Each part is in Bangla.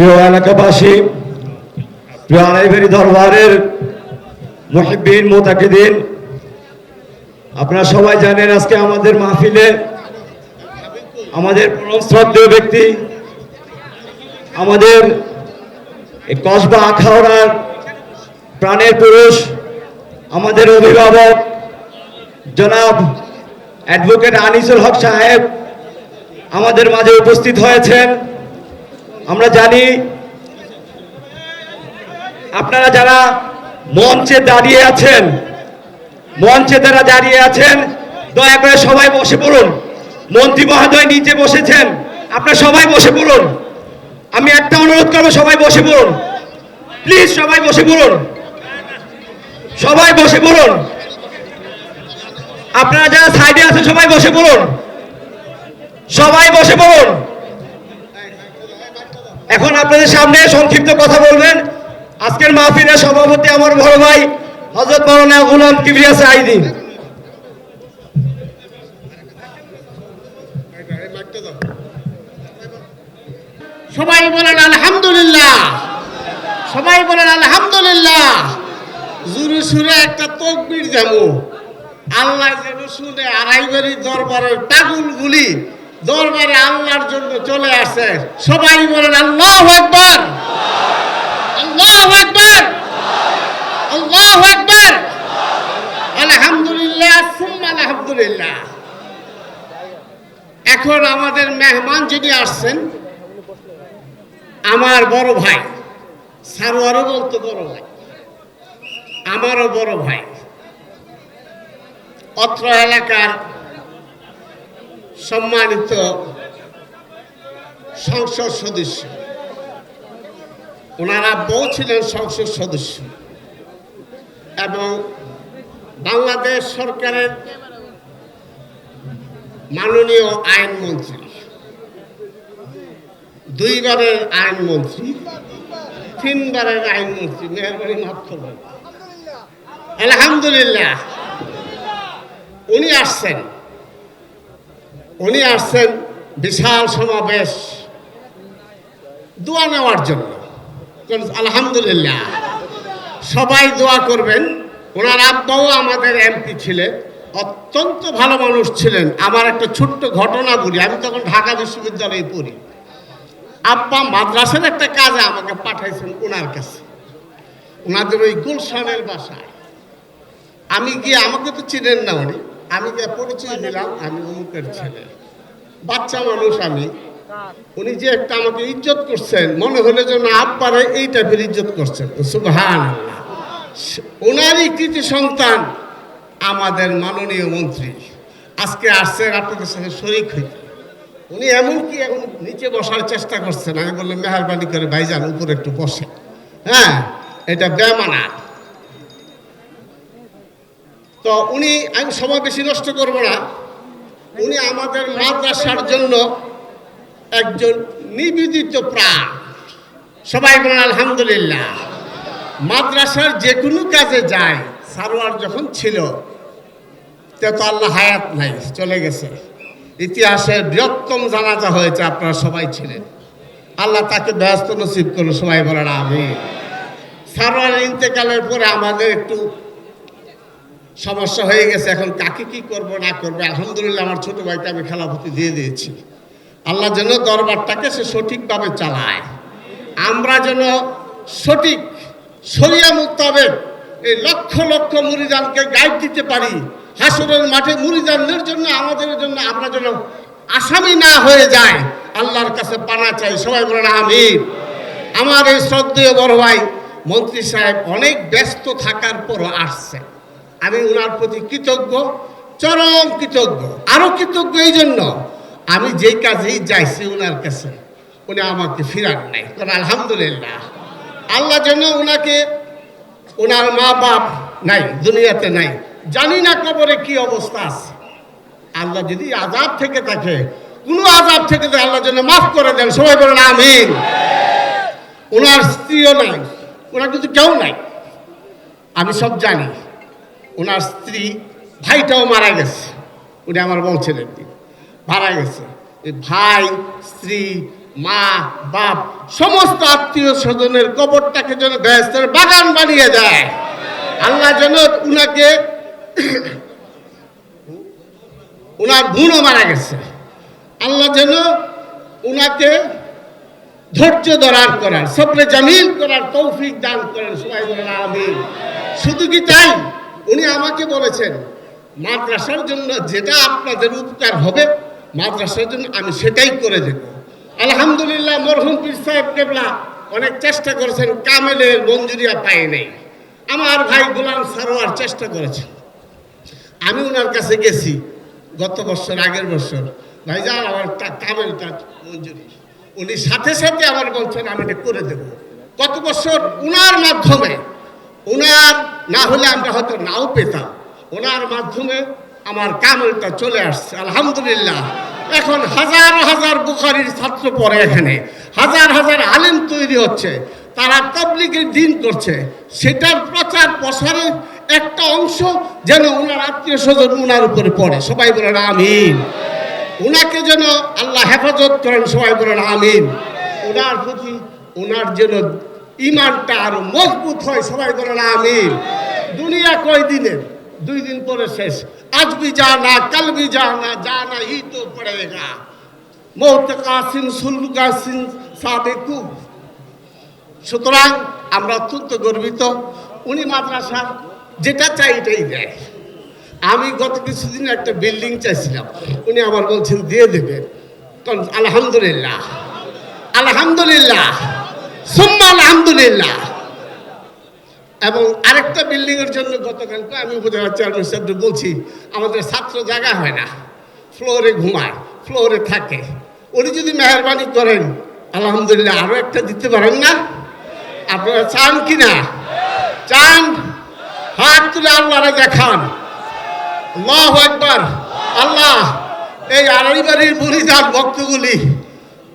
প্রিয় এলাকাবাসী, প্রিয় আড়াইবাড়ি দরবারের মহিবিন মোতাকিদিন, আপনারা সবাই জানেন আজকে আমাদের মাহফিলে আমাদের পরম শ্রদ্ধেয় ব্যক্তি, আমাদের কসবা আখাউড়ার প্রাণের পুরুষ, আমাদের অভিভাবক জনাব অ্যাডভোকেট আনিসুল হক সাহেব আমাদের মাঝে উপস্থিত হয়েছেন। আমরা জানি, আপনারা যারা মঞ্চে দাঁড়িয়ে আছেন, মঞ্চে যারা দাঁড়িয়ে আছেন, দয়া করে সবাই বসে পড়ুন। মন্ত্রী মহোদয় নিচে বসেছেন, আপনারা সবাই বসে পড়ুন। আমি একটা অনুরোধ করব, সবাই বসে পড়ুন। প্লিজ সবাই বসে পড়ুন। সবাই বসে পড়ুন। আপনারা যারা সাইডে আছেন, সবাই বসে পড়ুন। সবাই বসে পড়ুন। এখন আপনাদের সামনে সংক্ষিপ্ত কথা বলবেন। আজকের মাহফিলের সভাপতি আমার বড় ভাই হজরত মৌলানা গুলাম কিবরিয়া সাইদি সবাই বলেন আলহামদুলিল্লাহ। সবাই বলেন আলহামদুলিল্লাহ। জুরে সুরে একটা তকবির যাব আল্লাহ যেন শুনে আড়াইবাড়ি দরবারের পাগুলগুলি দরবারে আল্লাহর জন্য চলে আসে। সবাই বলেন, আল্লাহ একবার আল্লাহ একবার আল্লাহ একবার আলহামদুলিল্লাহ। আলহামদুলিল্লাহ। এখন আমাদের মেহমান যিনি আসছেন, আমার বড় ভাই, সারোয়ারও বলতো বড় ভাই, আমারও বড় ভাই, অত্র এলাকার সম্মানিত সংসদ সদস্য। ওনারা বউ ছিলেন সংসদ সদস্য। এবং বাংলাদেশ সরকারের মাননীয় আইনমন্ত্রী। দুইবারের আইনমন্ত্রী, তিনবারের আইনমন্ত্রী, মেহরবানি করবেন। আলহামদুলিল্লাহ। উনি আসছেন। উনি আসছেন বিশাল সমাবেশ দোয়া নেওয়ার জন্য। আলহামদুলিল্লাহ। সবাই দোয়া করবেন। ওনার আব্বাও আমাদের এমপি ছিলেন, অত্যন্ত ভালো মানুষ ছিলেন। আমার একটা ছোট্ট ঘটনা বলি, আমি তখন ঢাকা বিশ্ববিদ্যালয়ে পড়ি। আব্বা মাদ্রাসার একটা কাজে আমাকে পাঠাইছেন ওনার কাছে। ওনাদের ওই গুলশানের বাসায়। আমি গিয়ে, আমাকে তো চিনেন না উনি আমি যে পরিচয় দিলাম, আমি অমুকের ছেলে। বাচ্চা মানুষ আমি। উনি যে একটা আমাকে ইজ্জত করছেন, মনে হলে যেন আব্বারে এই টাইপের ইজ্জত করছেন। সুবহান ওনারই কৃতি সন্তান, আমাদের মাননীয় মন্ত্রী। আজকে আসছেন আপনাদের সাথে শরিক হইতে। উনি এমনকি এখন নিচে বসার চেষ্টা করছেন? আমি বললাম, মেহরবানি করে ভাইজান, উপরে একটু বসে হ্যাঁ এটা বেমানা তো উনি, আমি সময় বেশি নষ্ট করব না। উনি আমাদের মাদ্রাসার জন্য একজন নিবেদিত প্রাণ। সবাই বলেন, আলহামদুলিল্লাহ। মাদ্রাসার যে কোনো কাজে যায়, সারোয়ার যখন ছিল, তে তো আল্লাহ হায়াত নাই, চলে গেছে। ইতিহাসের বৃহত্তম জানাজা হয়েছে, আপনারা সবাই ছিলেন। আল্লাহ তাকে ব্যস্ত নসিব করল সবাই বলেন আমি সারোয়ারের ইন্তেকালের পরে আমাদের একটু সমস্যা হয়ে গেছে, এখন কাকে কি করব, না করব, আলহামদুলিল্লাহ আমার ছোট ভাইকে আমি খেলাপতি দিয়ে দিয়েছি। আল্লাহ যেন দরবারটাকে সে সঠিকভাবে চালায়। আমরা যেন সঠিক সরিয়া মোতাবেক এই লক্ষ লক্ষ মুরিদানকে গাইড দিতে পারি, হাসরের মাঠে মুরিদানদের জন্য, আমাদের জন্য আমরা যেন আসামি না হয়ে যায় আল্লাহর কাছে পানা চাই, সবাই বলেন আমির আমার এই শ্রদ্ধেয় বড় ভাই মন্ত্রী সাহেব অনেক ব্যস্ত থাকার পরও আসছে। আমি ওনার প্রতি কৃতজ্ঞ, চরম কৃতজ্ঞ আরও কৃতজ্ঞ এই জন্য আমি যেই কাজেই যাইছি ওনার কাছে, উনি আমাকে ফিরান নাই। কারণ আলহামদুলিল্লাহ। আল্লাহ যেন ওনাকে ওনার মা বাপ নাই, দুনিয়াতে নাই, জানি না কবরে কি অবস্থা আছে। আল্লাহ যদি আজাব থেকে থাকে, কোনো আজাব থেকে আল্লাহ যেন মাফ করে দেন। সবাই বলেন, আমিন। ওনার স্ত্রীও নাই ওনার কিন্তু কেউ নাই। আমি সব জানি। ওনার স্ত্রী ভাইটাও মারা গেছে। উনি আমার বলছেন একদিন মারা গেছে। ভাই, স্ত্রী, মা, বাপ, সমস্ত আত্মীয় স্বজনের কবরটাকে যেন ব্যস্তের বাগান বানিয়ে দেয়। আল্লাহ যেন উনাকে উনার বোনও মারা গেছে। আল্লাহ যেন উনাকে ধৈর্য ধরার করার, সবরে জামিল করার তৌফিক দান করেন। সবাই বলেন আমি শুধু কি তাই? উনি আমাকে বলেছেন, মাদ্রাসার জন্য যেটা আপনাদের উপকার হবে, মাদ্রাসার জন্য আমি সেটাই করে দেব। আলহামদুলিল্লাহ, মরহুম পীর সাহেব কেবলা অনেক চেষ্টা করেছেন, কামেলের মঞ্জুরিয়া পায় নাই। আমার ভাই গোলাম সারোয়ার চেষ্টা করেছেন। আমি ওনার কাছে গেছি গত বছর, আগের বছর। ভাইজান আমার টা- কামেলটা মঞ্জুরি। উনি সাথে সাথে আমার বলছেন, আমি এটা করে দেব। গত বছর উনার মাধ্যমে উনার না হলে আমরা হয়তো নাও পেতাম। ওনার মাধ্যমে আমার কামেলটা চলে আসছে, আলহামদুলিল্লাহ। এখন হাজার হাজার বুখারির ছাত্র পড়ে এখানে। হাজার হাজার আলেম তৈরি হচ্ছে, তারা তাবলিগের দিন করছে। সেটার প্রচার প্রসারের একটা অংশ যেন ওনার আত্মীয় স্বজন ওনার উপরে পড়ে। সবাই বলেন আমিন। ওনাকে যেন আল্লাহ হেফাজত করেন, সবাই বলেন আমিন। ওনার প্রতি, ওনার যেন ইমানটা আরও মজবুত হয়, সবাই বলেন আমি দুনিয়া কয় দিনের দুই দিন পরে শেষ। আজ বি জানা কাল বি জানা জানা হি তো পড়েগা। মৌত কাসিন সুল কাসিন সাবেকুব সুতরাং আমরা অত্যন্ত গর্বিত। উনি মাদ্রাসা যেটা চাই এটাই দেয়। আমি গত কিছুদিন একটা বিল্ডিং চাইছিলাম। উনি আমার বলছেন, দিয়ে দেবেন আলহামদুলিল্লাহ। আলহামদুলিল্লাহ। সুম্মা আলহামদুলিল্লাহ। এবং আরেকটা বিল্ডিং এর জন্য গতকালকে আমি উপজেলা চেয়ারম্যান সাহেবকে বলছি, আমাদের ছাত্র জায়গা হয় না ফ্লোরে ঘুমায় ফ্লোরে থাকে। উনি যদি মেহরবানি করেন, আলহামদুলিল্লাহ আরও একটা দিতে পারেন না? আপনারা চান কি না চান? হাত তুলে আল্লাহরে দেখান আল্লাহ একবার আল্লাহ, এই আড়াই বাড়ির মুড়িদার ভক্তগুলি,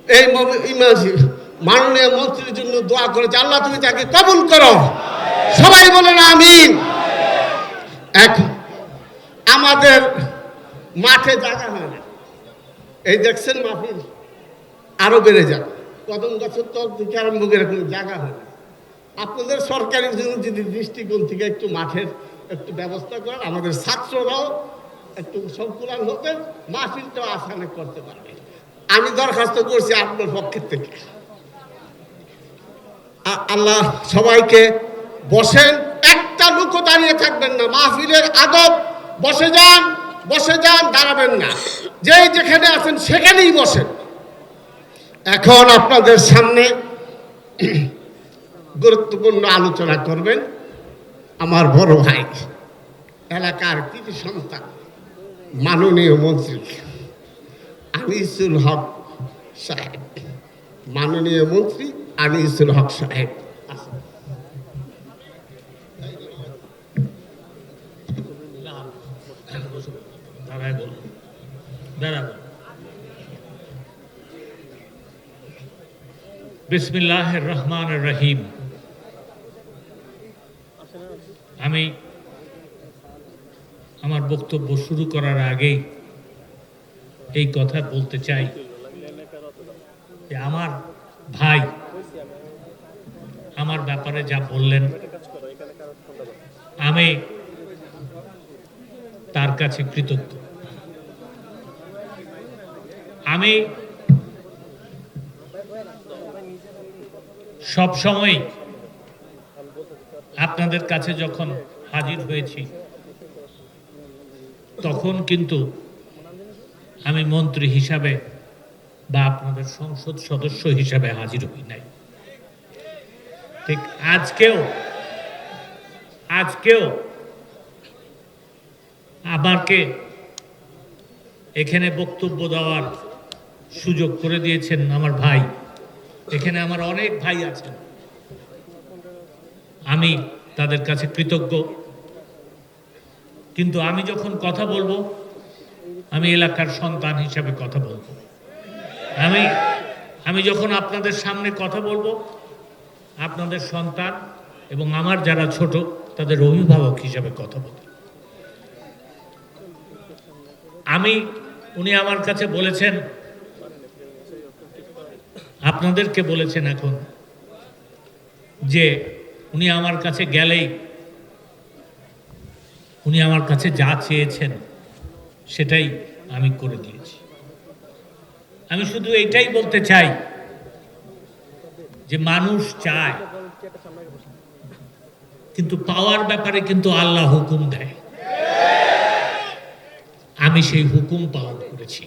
এই মব- ইমা- মাননীয় মন্ত্রীর জন্য দোয়া করেছে। আল্লাহ, তুমি তাকে কবুল করো। সবাই বলেন আমিন। এক আমাদের মাঠে জায়গা হয় না, এই দেখছেন মাহফিল, আরও বেড়ে যাবে। কদম গাছের তল থেকে আরম্ভ করে কোনো জায়গা হয় না। আপনাদের সরকারি জন্য যদি দৃষ্টিকোণ থেকে একটু মাঠের একটু ব্যবস্থা করেন, আমাদের ছাত্ররাও একটু সংকুলান হবে, মাহফিলটাও আসানে করতে পারবে। আমি দরখাস্ত করছি আপনার পক্ষের থেকে। আল্লাহ সবাইকে বসেন, একটা লোকও দাঁড়িয়ে থাকবেন না। মাহফিলের আদব, বসে যান বসে যান, দাঁড়াবেন না। যে যেখানে আছেন সেখানেই বসেন। এখন আপনাদের সামনে গুরুত্বপূর্ণ আলোচনা করবেন আমার বড় ভাই, এলাকার কৃতি সন্তান, মাননীয় মন্ত্রী আনিসুল হক সাহেব। মাননীয় মন্ত্রী আনিসুল হক সাহেব। বিসমিল্লাহ রহমান রহিম। আমি আমার বক্তব্য শুরু করার আগেই এই কথা বলতে চাই যে আমার ভাই আমার ব্যাপারে যা বললেন, আমি তার কাছে কৃতজ্ঞ। আমি সব সময় আপনাদের কাছে যখন হাজির হয়েছি, তখন কিন্তু আমি মন্ত্রী হিসাবে বা আপনাদের সংসদ সদস্য হিসাবে হাজির হই নাই। ঠিক, আজকেও আজকেও আমাকে এখানে বক্তব্য দেওয়ার সুযোগ করে দিয়েছেন আমার ভাই। এখানে আমার অনেক ভাই আছেন। আমি তাদের কাছে কৃতজ্ঞ। কিন্তু আমি যখন কথা বলব, আমি এলাকার সন্তান হিসাবে কথা বলব। আমি আমি যখন আপনাদের সামনে কথা বলব আপনাদের সন্তান এবং আমার যারা ছোট, তাদের অভিভাবক হিসাবে কথা বলব আমি, উনি আমার কাছে বলেছেন, আপনাদেরকে বলেছেন এখন যে উনি আমার কাছে গেলেই উনি আমার কাছে যা চেয়েছেন সেটাই আমি করে দিয়েছি। আমি শুধু এইটাই বলতে চাই যে মানুষ চায়, কিন্তু পাওয়ার ব্যাপারে কিন্তু আল্লাহ হুকুম দেয়। আমি সেই হুকুম পালন করেছি।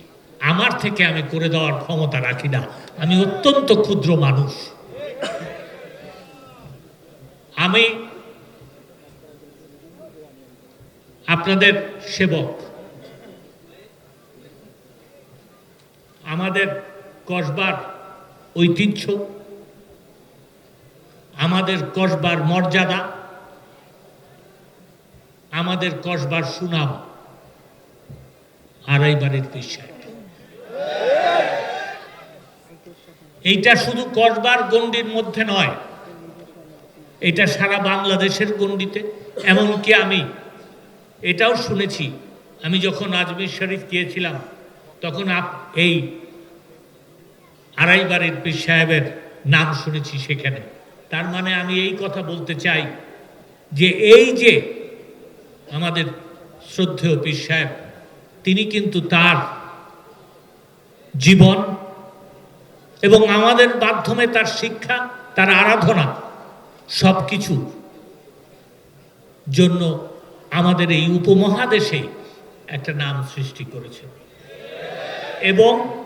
আমার থেকে আমি করে দেওয়ার ক্ষমতা রাখি না। আমি অত্যন্ত ক্ষুদ্র মানুষ। আমি আপনাদের সেবক। আমাদের কসবার ঐতিহ্য আমাদের কসবার মর্যাদা, আমাদের কসবার সুনাম আড়াই বাড়ির পেশায়। এইটা শুধু কসবার গণ্ডির মধ্যে নয়, এটা সারা বাংলাদেশের গণ্ডিতে। এমনকি আমি, এটাও শুনেছি, আমি যখন আজমির শরীফ গিয়েছিলাম, তখন আপ, এই আড়াই বাড়ির পীর সাহেবের নাম শুনেছি সেখানে। তার মানে আমি এই কথা বলতে চাই যে এই যে আমাদের শ্রদ্ধেয় পীর সাহেব, তিনি কিন্তু তার জীবন এবং আমাদের মাধ্যমে তার শিক্ষা, তার আরাধনা সব কিছু জন্য আমাদের এই উপমহাদেশে একটা নাম সৃষ্টি করেছে। এবং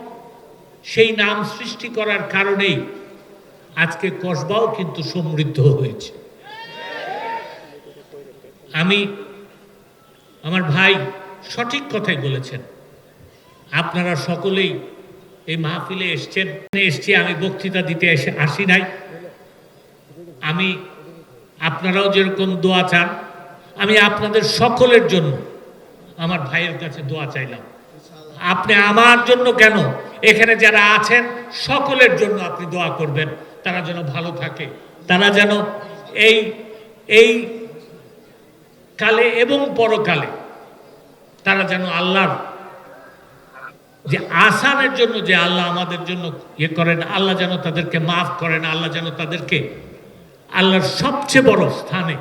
সেই নাম সৃষ্টি করার কারণেই আজকে কসবাও কিন্তু সমৃদ্ধ হয়েছে। আমি আমার ভাই সঠিক কথাই বলেছেন। আপনারা সকলেই এই মাহফিলে এসছেন। এসছি, আমি বক্তৃতা দিতে এসে আসি নাই। আমি, আপনারাও যেরকম দোয়া চান, আমি আপনাদের সকলের জন্য আমার ভাইয়ের কাছে দোয়া চাইলাম। আপনি আমার জন্য কেন? এখানে যারা আছেন, সকলের জন্য আপনি দোয়া করবেন। তারা যেন ভালো থাকে। তারা যেন এই এই কালে এবং পরকালে তারা যেন আল্লাহর যে আসানের জন্য যে আল্লাহ আমাদের জন্য ইয়ে করেন, আল্লাহ যেন তাদেরকে মাফ করেন, আল্লাহ যেন তাদেরকে আল্লাহর সবচেয়ে বড় স্থানে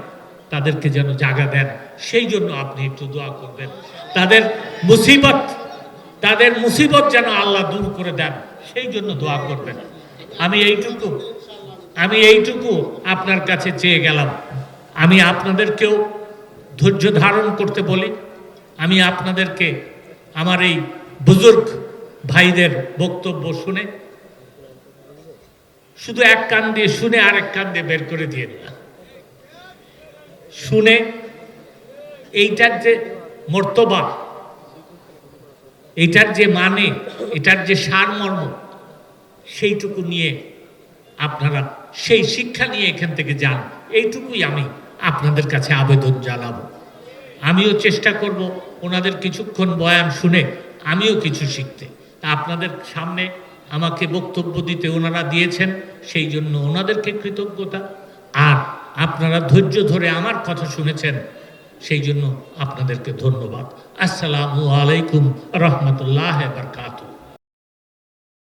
তাদেরকে যেন জায়গা দেন। সেই জন্য আপনি একটু দোয়া করবেন। তাদের মুসিবত তাদের মুসিবত যেন আল্লাহ দূর করে দেন। সেই জন্য দোয়া করবেন। আমি এইটুকু আমি এইটুকু আপনার কাছে চেয়ে গেলাম। আমি আপনাদেরকেও ধৈর্য ধারণ করতে বলি। আমি আপনাদেরকে আমার এই বুজুর্গ ভাইদের বক্তব্য শুনে শুধু এক কান দিয়ে শুনে আরেক কান দিয়ে বের করে দিয়ে না শুনে এইটার যে মর্তবা এটার যে মানে এটার যে সারমর্ম সেইটুকু নিয়ে আপনারা, সেই শিক্ষা নিয়ে এখান থেকে যান। এইটুকুই আমি আপনাদের কাছে আবেদন জানাব। আমিও চেষ্টা করব ওনাদের কিছুক্ষণ বয়ান শুনে আমিও কিছু শিখতে। তা আপনাদের সামনে আমাকে বক্তব্য দিতে ওনারা দিয়েছেন, সেই জন্য ওনাদেরকে কৃতজ্ঞতা। আর আপনারা ধৈর্য ধরে আমার কথা শুনেছেন, সেই জন্য আপনাদেরকে ধন্যবাদ। আসসালামু আলাইকুম রহমতুল্লাহ বারকাতুহ।